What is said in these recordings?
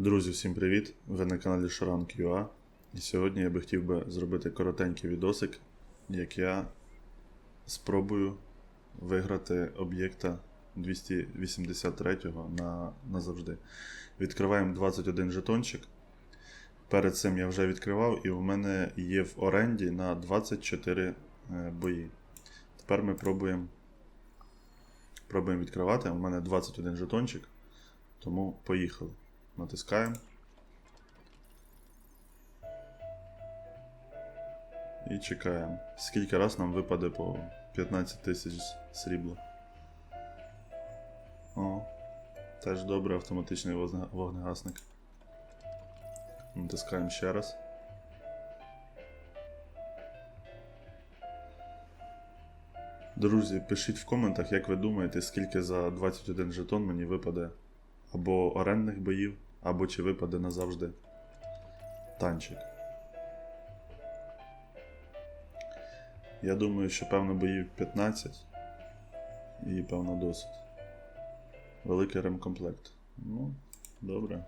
Друзі, всім привіт! Ви на каналі Sharank.ua І сьогодні я би хотів би зробити коротенький відосик, як я спробую виграти об'єкта 283 на, назавжди. Відкриваємо 21 жетончик. Перед цим я вже відкривав, і у мене є в оренді на 24 е, бої. Тепер ми пробуємо, пробуємо відкривати. У мене 21 жетончик, тому поїхали. Натискаємо. І чекаємо. Скільки раз нам випаде по 15 тисяч срібла. О, теж добре автоматичний вогнегасник. Натискаємо ще раз. Друзі, пишіть в коментах, як ви думаєте, скільки за 21 жетон мені випаде або орендних боїв, або чи випаде назавжди танчик. Я думаю, що певно боїв 15 і певно досить. Великий ремкомплект. Ну, добре.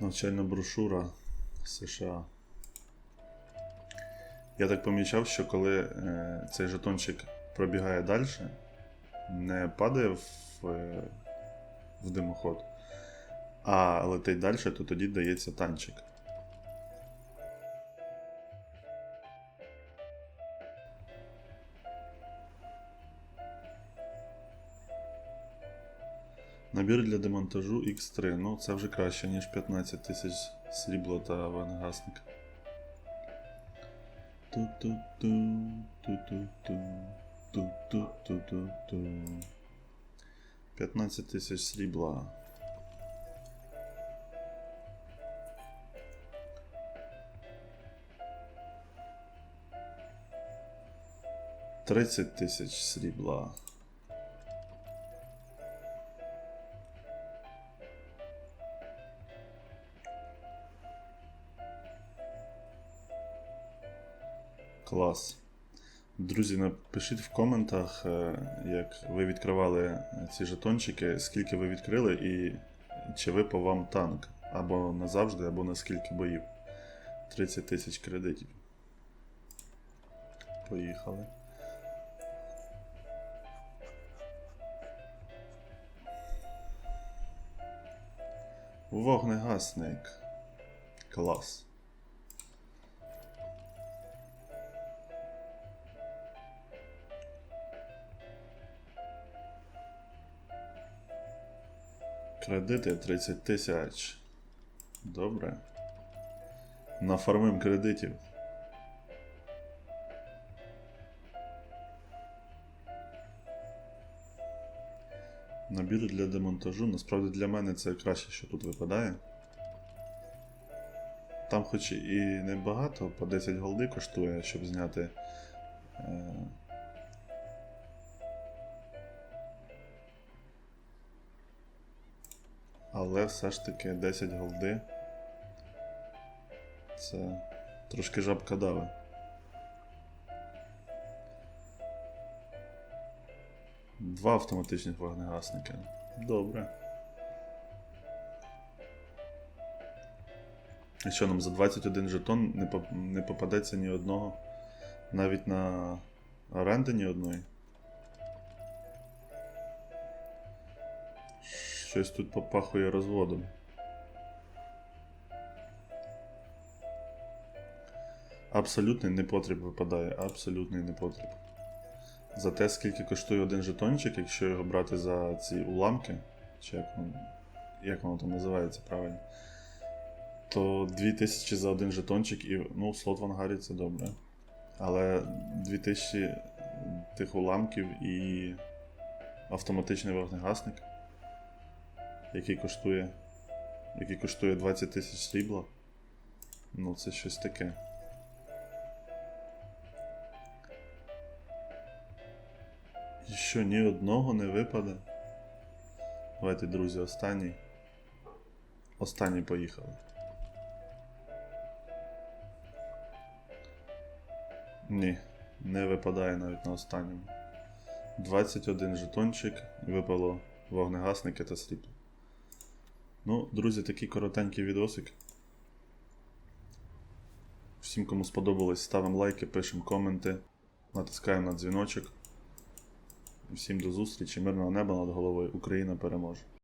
Навчальна брошура США. Я так помічав, що коли е, цей жетончик пробігає далі, не падає в, е, в димоход, а летить далі, то тоді дається танчик. Набір для демонтажу X3. Ну, це вже краще, ніж 15 тисяч срібла та вангасник. Ту-ту-ту, ту-ту-ту, ту-ту-ту-ту-ту. 15 тисяч срібла. Тридцять тисяч срібла. Клас. Друзі, напишіть в коментах, е, як ви відкривали ці жетончики, скільки ви відкрили і чи випав вам танк. Або назавжди, або на скільки боїв. 30 тисяч кредитів. Поїхали. Вогнегасник. Клас. Кредити 30 тисяч. Добре. Нафармим кредитів. Набір для демонтажу. Насправді для мене це краще, що тут випадає. Там хоч і небагато, по 10 голди коштує, щоб зняти. Е... Але все ж таки 10 голди. Це трошки жабка дави. Два автоматичних вогнегасники. Добре. І що нам за 21 жетон не, не попадеться ні одного. Навіть на оренди ні одної. Щось тут попахує розводом. Абсолютний непотріб випадає, абсолютний непотріб. За те, скільки коштує один жетончик, якщо його брати за ці уламки, чи як воно, як воно там називається правильно, то 2000 за один жетончик і ну, слот в ангарі це добре. Але 2000 тих уламків і автоматичний вогнегасник який коштує. Який коштує 20 тисяч срібла. Ну, це щось таке. І що ні одного не випаде. Давайте, друзі, останній. Останній поїхали. Ні, не випадає навіть на останньому. 21 жетончик випало вогнегасники та срібло. Ну, друзі, такий коротенький відосик. Всім, кому сподобалось, ставимо лайки, пишемо коменти, натискаємо на дзвіночок. Всім до зустрічі, мирного неба над головою. Україна переможе!